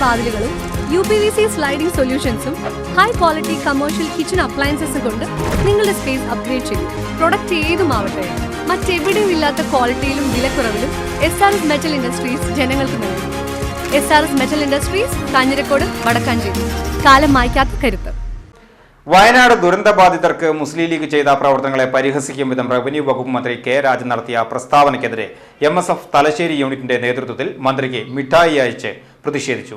വാതിലുകളും U P V C sliding സൊല്യൂഷൻസും high quality commercial kitchen അപ്ലയൻസസും കൊണ്ട് നിങ്ങളുടെ സ്പേസ് അപ്ഗ്രേഡ് ചെയ്യും പ്രൊഡക്റ്റ് ഏതുമാവട്ടെ മറ്റെവിടെയും ഇല്ലാത്ത ക്വാളിറ്റിയിലും വിലക്കുറവിലും S R S metal industries ജനങ്ങൾക്ക് നൽകും. S R S metal industries Kanjirakode Vadakkanchery. കാലം മായ്ക്കാത്ത കരുത്ത്. വയനാട് ദുരന്തബാധിതർക്ക് മുസ്ലിം ലീഗ് ചെയ്ത പ്രവർത്തനങ്ങളെ പരിഹസിക്കും വിധം റവന്യൂ വകുപ്പ് മന്ത്രി കെ രാജൻ നടത്തിയ പ്രസ്താവനയ്ക്കെതിരെ എം എസ് എഫ് തലശ്ശേരി യൂണിറ്റിന്റെ നേതൃത്വത്തിൽ മന്ത്രിക്ക് മിഠായി അയച്ച് പ്രതിഷേധിച്ചു.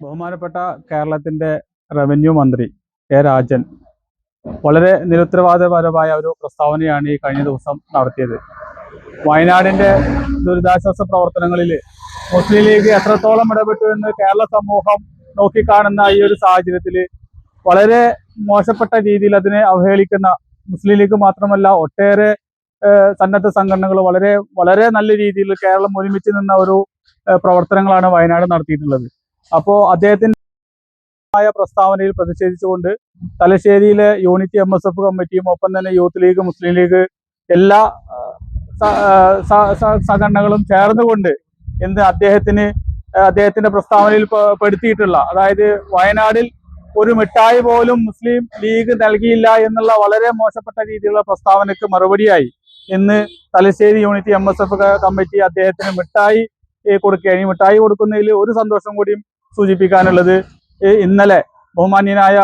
ബഹുമാനപ്പെട്ട കേരളത്തിന്റെ റവന്യൂ മന്ത്രി കെ രാജൻ വളരെ നിരുത്തരവാദപരമായ ഒരു പ്രസ്താവനയാണ് ഈ കഴിഞ്ഞ ദിവസം നടത്തിയത്. വയനാടിന്റെ ദുരിതാശ്വാസ പ്രവർത്തനങ്ങളിൽ മുസ്ലിം ലീഗ് എത്രത്തോളം ഇടപെട്ടു എന്ന് കേരള സമൂഹം നോക്കിക്കാണുന്ന ഈ ഒരു സാഹചര്യത്തിൽ വളരെ മോശപ്പെട്ട രീതിയിൽ അതിനെ അവഹേളിക്കുന്ന മുസ്ലിം ലീഗ് മാത്രമല്ല ഒട്ടേറെ സന്നദ്ധ സംഘടനകൾ വളരെ വളരെ നല്ല രീതിയിൽ കേരളം ഒരുമിച്ച് നിന്ന ഒരു പ്രവർത്തനങ്ങളാണ് വയനാട് നടത്തിയിട്ടുള്ളത്. അപ്പോൾ അദ്ദേഹത്തിന്റെ മായ പ്രസ്താവനയിൽ പ്രതിഷേധിച്ചുകൊണ്ട് തലശ്ശേരിയിലെ യൂണിറ്റി എം എസ് എഫ് കമ്മിറ്റിയും ഒപ്പം തന്നെ യൂത്ത് ലീഗ് മുസ്ലിം ലീഗ് എല്ലാ സംഘടനകളും ചേർന്നുകൊണ്ട് എന്ത് അദ്ദേഹത്തിന് അദ്ദേഹത്തിന്റെ പ്രസ്താവനയിൽ പെടുത്തിയിട്ടുള്ള അതായത് വയനാടിൽ ഒരു മിഠായി പോലും മുസ്ലിം ലീഗ് നൽകിയില്ല എന്നുള്ള വളരെ മോശപ്പെട്ട രീതിയിലുള്ള പ്രസ്താവനയ്ക്ക് മറുപടിയായി ഇന്ന് Thalassery unity M S F committee അദ്ദേഹത്തിന് മിഠായി കൊടുക്കുകയാണ് ഈ മിഠായി കൊടുക്കുന്നതിൽ ഒരു സന്തോഷം കൂടിയും സൂചിപ്പിക്കാനുള്ളത് ഇന്നലെ ബഹുമാന്യനായ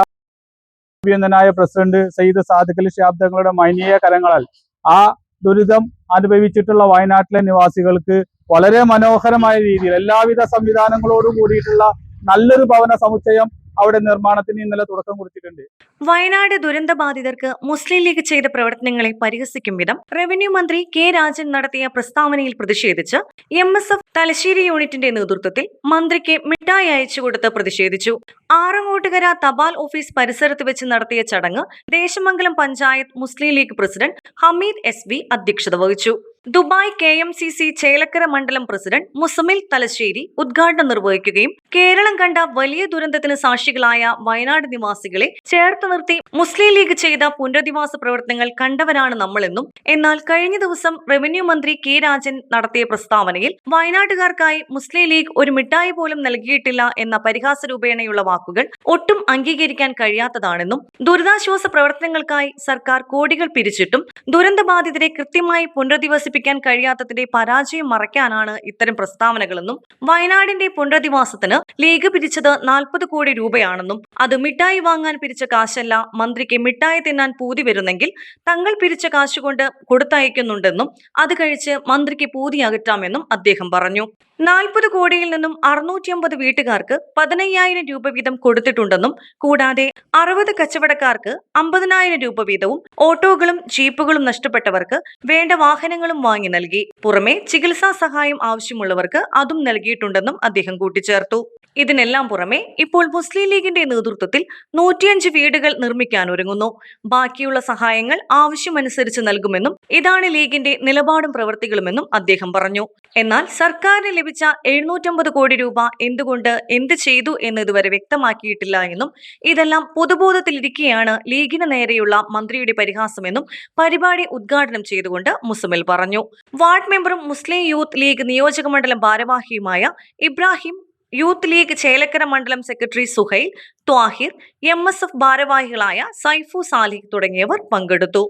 അഭിനന്ദനായ പ്രസിഡന്റ് സയ്യിദ് സാദിഖ് അലി തങ്ങളുടെ മൈനീയ കരങ്ങളാൽ ആ ദുരിതം അനുഭവിച്ചിട്ടുള്ള വയനാട്ടിലെ നിവാസികൾക്ക് വളരെ മനോഹരമായ രീതിയിൽ എല്ലാവിധ സംവിധാനങ്ങളോടും കൂടിയിട്ടുള്ള നല്ലൊരു ഭവന സമുച്ചയം അവിടെ നിർമ്മാണത്തിന് ഇന്നലെ തുടക്കം കുറിച്ചിട്ടുണ്ട്. വയനാട് ദുരന്തബാധിതർക്ക് മുസ്ലിം ലീഗ് ചെയ്ത പ്രവർത്തനങ്ങളെ പരിഹസിക്കും വിധം റവന്യൂ മന്ത്രി കെ രാജൻ നടത്തിയ പ്രസ്താവനയിൽ പ്രതിഷേധിച്ച് എം എസ് എഫ് തലശ്ശേരി യൂണിറ്റിന്റെ നേതൃത്വത്തിൽ മന്ത്രിക്ക് മിഠായി അയച്ചുകൊടുത്ത് പ്രതിഷേധിച്ചു. ആറങ്ങോട്ടുകര തപാൽ ഓഫീസ് പരിസരത്ത് വെച്ച് നടത്തിയ ചടങ്ങ് Desamangalam panchayat Muslim League president Hameed S V അധ്യക്ഷത വഹിച്ചു. Dubai K M C C Chelakkara മണ്ഡലം പ്രസിഡന്റ് മുസമിൽ തലശ്ശേരി ഉദ്ഘാടനം നിർവഹിക്കുകയും കേരളം കണ്ട വലിയ ദുരന്തത്തിന് സാക്ഷികളായ വയനാട് നിവാസികളെ ചേർത്ത് നിർത്തി മുസ്ലിം ലീഗ് ചെയ്ത പുനരധിവാസ പ്രവർത്തനങ്ങൾ കണ്ടവരാണ് നമ്മളെന്നും എന്നാൽ കഴിഞ്ഞ ദിവസം റവന്യൂ മന്ത്രി കെ രാജൻ നടത്തിയ പ്രസ്താവനയിൽ വയനാട്ടുകാർക്കായി മുസ്ലിം ലീഗ് ഒരു മിഠായി പോലും നൽകിയിട്ടില്ല എന്ന പരിഹാസ രൂപേണയുള്ള വാക്കുകൾ ഒട്ടും അംഗീകരിക്കാൻ കഴിയാത്തതാണെന്നും ദുരിതാശ്വാസ പ്രവർത്തനങ്ങൾക്കായി സർക്കാർ കോടികൾ പിരിച്ചിട്ടും ദുരന്തബാധിതരെ കൃത്യമായി പുനരധിവസിപ്പിക്കാൻ കഴിയാത്തതിന്റെ പരാജയം മറയ്ക്കാനാണ് ഇത്തരം പ്രസ്താവനകളെന്നും വയനാടിന്റെ പുനരധിവാസത്തിന് ലീഗ് പിരിച്ചത് നാൽപ്പത് കോടി രൂപയാണെന്നും അത് മിഠായി വാങ്ങാൻ പിരിച്ച കാശല്ല മന്ത്രിക്ക് മിഠായി തിന്നാൻ പൂതി വരുന്നെങ്കിൽ തങ്ങൾ പിരിച്ച കാശുകൊണ്ട് കൊടുത്തയക്കുന്നുണ്ടെന്നും അത് കഴിച്ച് മന്ത്രിക്ക് പൂതി അകറ്റാമെന്നും അദ്ദേഹം പറഞ്ഞു. നാൽപ്പത് കോടിയിൽ നിന്നും അറുന്നൂറ്റി അമ്പത് വീട്ടുകാർക്ക് പതിനയ്യായിരം രൂപ വീതം കൊടുത്തിട്ടുണ്ടെന്നും കൂടാതെ അറുപത് കച്ചവടക്കാർക്ക് അമ്പതിനായിരം രൂപ വീതവും ഓട്ടോകളും ജീപ്പുകളും നഷ്ടപ്പെട്ടവർക്ക് വേണ്ട വാഹനങ്ങളും വാങ്ങി നൽകി. പുറമെ ചികിത്സാ സഹായം ആവശ്യമുള്ളവർക്ക് അതും നൽകിയിട്ടുണ്ടെന്നും അദ്ദേഹം കൂട്ടിച്ചേർത്തു. ഇതിനെല്ലാം പുറമെ ഇപ്പോൾ മുസ്ലിം ലീഗിന്റെ നേതൃത്വത്തിൽ നൂറ്റിയഞ്ച് വീടുകൾ നിർമ്മിക്കാൻ ഒരുങ്ങുന്നു. ബാക്കിയുള്ള സഹായങ്ങൾ ആവശ്യമനുസരിച്ച് നൽകുമെന്നും ഇതാണ് ലീഗിന്റെ നിലപാടും പ്രവൃത്തികളുമെന്നും അദ്ദേഹം പറഞ്ഞു. എന്നാൽ സർക്കാരിന് ലഭിച്ച എഴുന്നൂറ്റമ്പത് കോടി രൂപ എന്തുകൊണ്ട് എന്ത് ചെയ്തു എന്ന് ഇതുവരെ വ്യക്തമാക്കിയിട്ടില്ല എന്നും ഇതെല്ലാം പൊതുബോധത്തിലിരിക്കെയാണ് ലീഗിന് നേരെയുള്ള മന്ത്രിയുടെ പരിഹാസമെന്നും പരിപാടി ഉദ്ഘാടനം ചെയ്തുകൊണ്ട് മുസമിൽ പറഞ്ഞു. വാർഡ് മെമ്പറും മുസ്ലിം യൂത്ത് ലീഗ് നിയോജക മണ്ഡലം ഭാരവാഹിയുമായ ഇബ്രാഹിം യൂത്ത് ലീഗ് ചേലക്കര മണ്ഡലം secretary Suhail Thahir M S F ഭാരവാഹികളായ സൈഫു സാലിഹ് തുടങ്ങിയവർ പങ്കെടുത്തു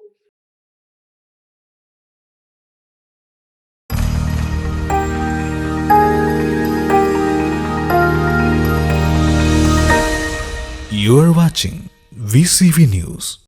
You are watching VCV News.